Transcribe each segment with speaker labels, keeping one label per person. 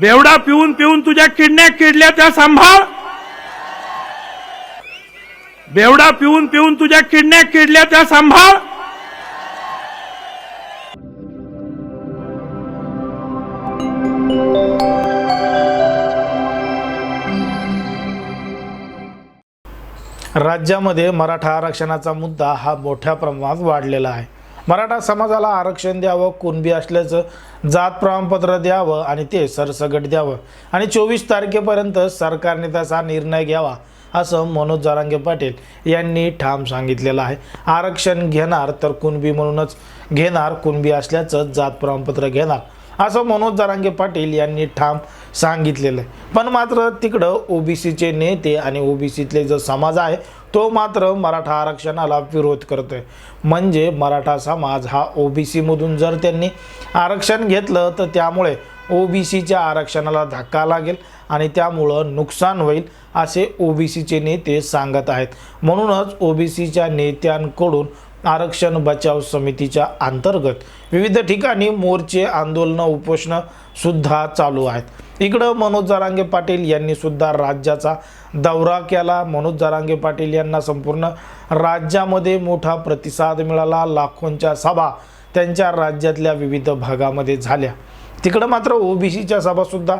Speaker 1: बेवडा पिऊन पिऊन तुझ्या किडण्या किडल्या त्या सांभाळ. बेवडा पिऊन पिऊन तुझ्या किडण्या किडल्या त्या सांभाळ.
Speaker 2: राज्यामध्ये मराठा आरक्षणाचा मुद्दा हा मोठ्या प्रमाणात वाढलेला आहे. मराठा समाजाला आरक्षण द्यावं कुणबी असल्याचं जात प्रमाणपत्र द्यावं आणि ते सरसगट द्यावं. आणि चोवीस तारखेपर्यंत सरकारने त्याचा निर्णय घ्यावा असं मनोज जारांगे पाटील यांनी ठाम सांगितलेलं आहे. आरक्षण घेणार तर कुणबी म्हणूनच घेणार कुणबी असल्याचं जात प्रमाणपत्र घेणार. असं मनोज जरांगे पाटील यांनी ठाम सांगितलेलं आहे. पण मात्र तिकडं ओबीसीचे नेते आणि ओबीसीतले जो समाज आहे तो मात्र मराठा आरक्षणाला विरोध करतोय. म्हणजे मराठा समाज हा ओबीसीमधून जर त्यांनी आरक्षण घेतलं तर त्यामुळे ओबीसीच्या आरक्षणाला धक्का लागेल आणि त्यामुळं नुकसान होईल असे ओबीसीचे नेते सांगत आहेत. म्हणूनच ओबीसीच्या नेत्यांकडून आरक्षण बचाव समितीच्या अंतर्गत विविध ठिकाणी मोर्चे आंदोलनं उपोषणं सुद्धा चालू आहेत. इकडं मनोज जारांगे पाटील यांनी सुद्धा राज्याचा दौरा केला. मनोज जारांगे पाटील यांना संपूर्ण राज्यामध्ये मोठा प्रतिसाद मिळाला. लाखोंच्या सभा त्यांच्या राज्यातल्या विविध भागामध्ये झाल्या. तिकडं मात्र ओबीसीच्या सभासुद्धा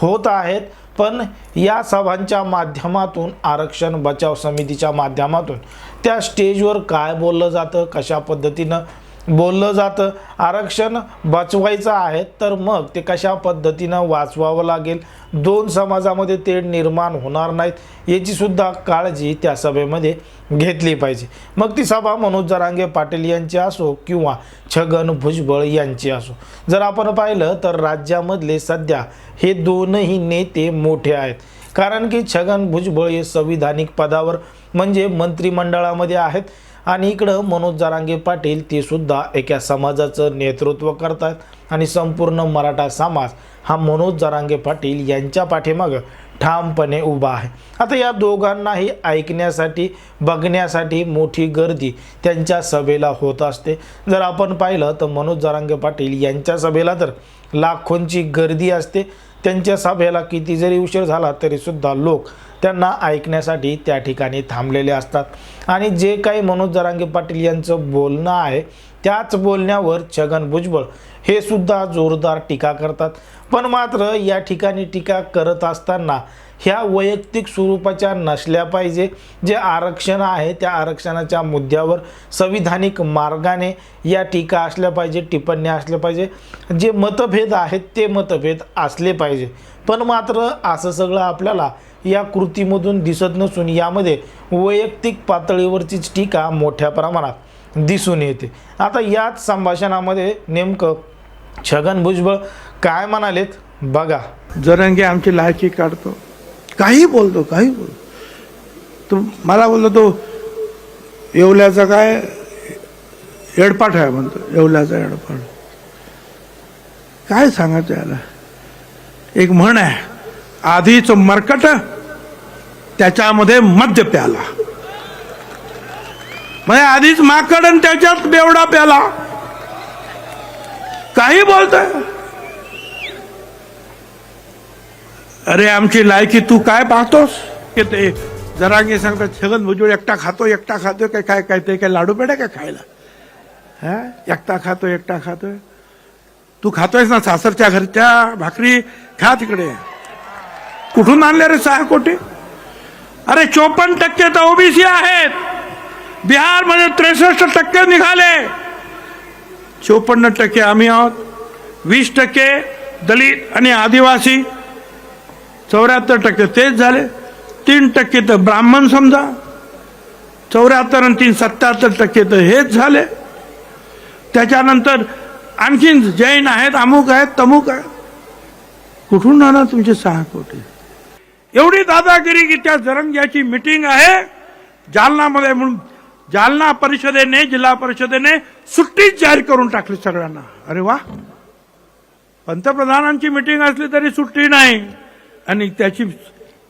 Speaker 2: होत आहेत. पण या सभांच्या माध्यमातून आरक्षण बचाव समितीच्या माध्यमातून त्या स्टेजवर काय बोललं जातं कशा पद्धतीनं बोललं जातं आरक्षण वाचवायचं आहे तर मग ते कशा पद्धतीनं वाचवावं लागेल? दोन समाजामध्ये ते निर्माण होणार नाहीत याचीसुद्धा काळजी त्या सभेमध्ये घेतली पाहिजे. मग ती सभा मनोज जरांगे पाटील यांची असो किंवा छगन भुजबळ यांची असो. जर आपण पाहिलं तर राज्यामधले सध्या हे दोनही नेते मोठे आहेत. कारण की छगन भुजबळ हे संविधानिक पदावर म्हणजे मंत्रिमंडळामध्ये आहेत. आणि इकडं मनोज जरांगे पाटील ते सुद्धा एका समाजाचं नेतृत्व करतात. आणि संपूर्ण मराठा समाज हा मनोज जरांगे पाटील यांच्या पाठीमागं ठामपणे उभा आहे. आता या दोघांनाही ऐकण्यासाठी बघण्यासाठी मोठी गर्दी त्यांच्या सभेला होत असते. जर आपण पाहिलं तर मनोज जरांगे पाटील यांच्या सभेला तर लाखोंची गर्दी असते. त्यांच्या सभेला किती जरी उशीर झाला तरीसुद्धा लोक त्यांना ऐकण्यासाठी त्या ठिकाणी थांबलेले असतात. आणि जे काही मनोज जरांगे पाटील यांचं बोलणं आहे त्याच बोलण्यावर छगन भुजबळ हे सुद्धा जोरदार टीका करतात. पण मात्र या ठिकाणी टीका करत असताना ह्या वैयक्तिक स्वरूपाच्या नसल्या पाहिजे. जे आरक्षण आहे त्या आरक्षणाच्या मुद्द्यावर संविधानिक मार्गाने या टीका असल्या पाहिजे टिप्पण्या असल्या पाहिजे. जे मतभेद आहेत ते मतभेद असले पाहिजे. पण मात्र असं सगळं आपल्याला या कृतीमधून दिसत नसून यामध्ये वैयक्तिक पातळीवरचीच टीका मोठ्या प्रमाणात दिसून येते. आता याच संभाषणामध्ये नेमकं छगन भुजबळ काय म्हणालेत बघा.
Speaker 1: जरंगे आमची लायकी काढतो. काही बोलतो काही बोलतो. तो मला बोलतो तो येवल्याचा काय एडपाठ आहे म्हणतो येवल्याचा एडपाठ काय सांगायचं याला? एक म्हण आहे आधीच मरकट त्याच्यामध्ये मद्य प्याला. म्हणजे आधीच माकड आणि त्याच्यात बेवडा प्याला. काही बोलतोय? अरे आमची लायकी तू काय पाहतोस? की ते जरांगे सांगतात छगन भुजबळ एकटा खातो एकटा खातोय काय काय काय ते काय लाडू पेढ्या काय खायला? हा? एकटा खातोय एकटा खातोय? तू खातोयस ना सासरच्या घरच्या भाकरी खा तिकडे. कुठून आणले रे सहा कोटी? अरे चोपन्न टक्के तर ओबीसी आहेत. बिहारमध्ये त्रेसष्ट टक्के निघाले. चोपन्न टक्के आम्ही आहोत. वीस टक्के दलित आणि आदिवासी. चौऱ्याहत्तर टक्के तेच झाले. तीन टक्के तर ब्राह्मण समजा. चौऱ्याहत्तर आणि तीन सत्याहत्तर टक्के तर हेच झाले. त्याच्यानंतर आणखीन जैन आहेत अमुक आहेत तमुक आहेत. कुठून राहणार तुमचे सहा कोटी? एवढी दादागिरी की त्या जरंग्याची मिटिंग आहे. जालनामध्ये म्हणून जालना परिषदेने जिल्हा परिषदेने सुट्टीच जाहीर करून टाकली सगळ्यांना. अरे वा. पंतप्रधानांची मिटिंग असली तरी सुट्टी नाही. आणि त्याची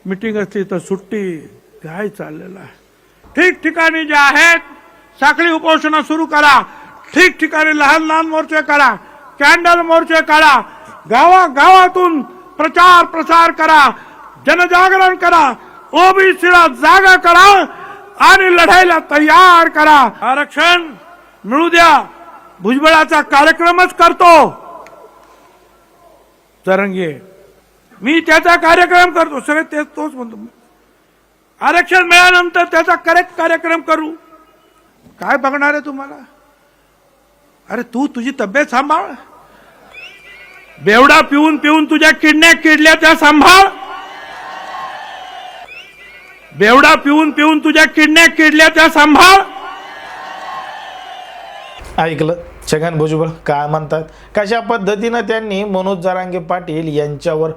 Speaker 1: मिटिंग असली तर सुट्टी काय चाललेलं आहे? ठिकठिकाणी जे आहेत साखळी उपोषणं सुरू करा. ठिकठिकाणी लहान लहान मोर्चे करा कॅन्डल मोर्चे काढा. गावा गावातून प्रचार प्रसार करा. जनजागरण करा. ओबीसीला जागा करा. आणि लढायला तयार करा. आरक्षण मिळू द्या. भुजबळाचा कार्यक्रमच करतो. तरंगे मी त्याचा कार्यक्रम करतो. सगळे तेच तोच म्हणतो. आरक्षण मिळाल्यानंतर त्याचा करेक्ट कार्यक्रम करू. काय बघणार आहे तुम्हाला? अरे तू तुझी तब्येत सांभाळ. बेवडा पिऊन पिऊन तुझ्या किडण्या किडल्या त्या सांभाळ. बेवडा पिऊन पिऊन तुझ्या किडण्या किडल्या त्या सांभाळ.
Speaker 2: ऐकलं? छगन भुजबळ काय म्हणतात? कशा पद्धतीनं त्यांनी मनोज जरांगे पाटील यांच्यावर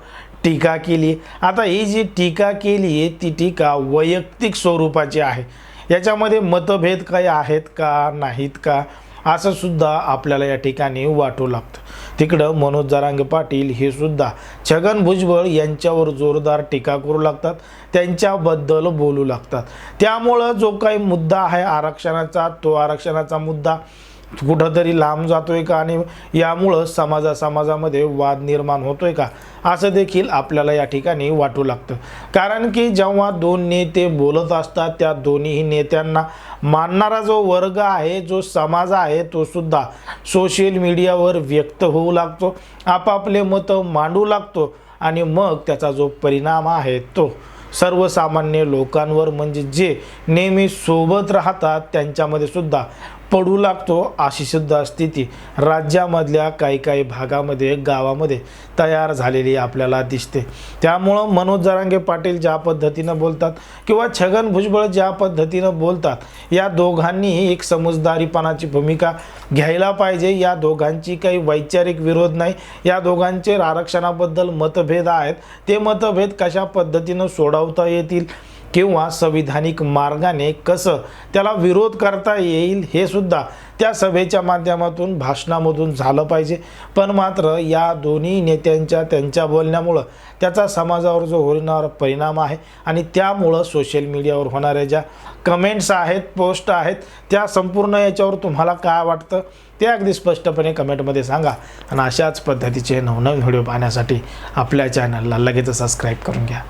Speaker 2: टीका केली? आता ही जी टीका केली आहे ती टीका वैयक्तिक स्वरूपाची आहे. याच्यामध्ये मतभेद काही आहेत का? नाहीत का? असं सुद्धा आपल्याला या ठिकाणी वाटू लागतं. तिकडं मनोज जरांगे पाटील हे सुद्धा छगन भुजबळ यांच्यावर जोरदार टीका करू लागतात त्यांच्याबद्दल बोलू लागतात. त्यामुळं जो काही मुद्दा आहे आरक्षणाचा तो आरक्षणाचा मुद्दा कुठंतरी लांब जातोय का आणि यामुळं समाजा समाजामध्ये वाद निर्माण होतोय का? असं देखील आपल्याला या ठिकाणी वाटू लागतं. कारण की जेव्हा दोन नेते बोलत असतात त्या दोन्ही नेत्यांना मानणारा जो वर्ग आहे जो समाज आहे तो सुद्धा सोशल मीडियावर व्यक्त होऊ लागतो आपापले मतं मांडू लागतो आणि मग त्याचा जो परिणाम आहे तो सर्वसामान्य लोकांवर म्हणजे जे नेहमी सोबत राहतात त्यांच्यामध्ये सुद्धा पडू लागतो अशी सुद्धा स्थिती राज्यामधल्या काही काही भागामध्ये गावामध्ये तयार झालेली आपल्याला दिसते. त्यामुळं मनोज जरांगे पाटील ज्या पद्धतीनं बोलतात किंवा छगन भुजबळ ज्या पद्धतीनं बोलतात या दोघांनीही एक समजदारीपणाची भूमिका घ्यायला पाहिजे. या दोघांची काही वैचारिक विरोध नाही. या दोघांचे आरक्षणाबद्दल मतभेद आहेत. ते मतभेद कशा पद्धतीनं सोडवता येतील? किंवा संविधानिक मार्गाने कसं त्याला विरोध करता येईल हे सुद्धा त्या सभेच्या माध्यमातून भाषणामधून झालं पाहिजे. पण मात्र या दोन्ही नेत्यांच्या त्यांच्या बोलण्यामुळं त्याचा समाजावर जो होणारा परिणाम आहे आणि त्यामुळं सोशल मीडियावर होणाऱ्या ज्या कमेंट्स आहेत पोस्ट आहेत त्या संपूर्ण याच्यावर तुम्हाला काय वाटतं ते अगदी स्पष्टपणे कमेंटमध्ये सांगा. आणि अशाच पद्धतीचे नवनवीन व्हिडिओ पाहण्यासाठी आपल्या चॅनलला लगेच सबस्क्राईब करून घ्या.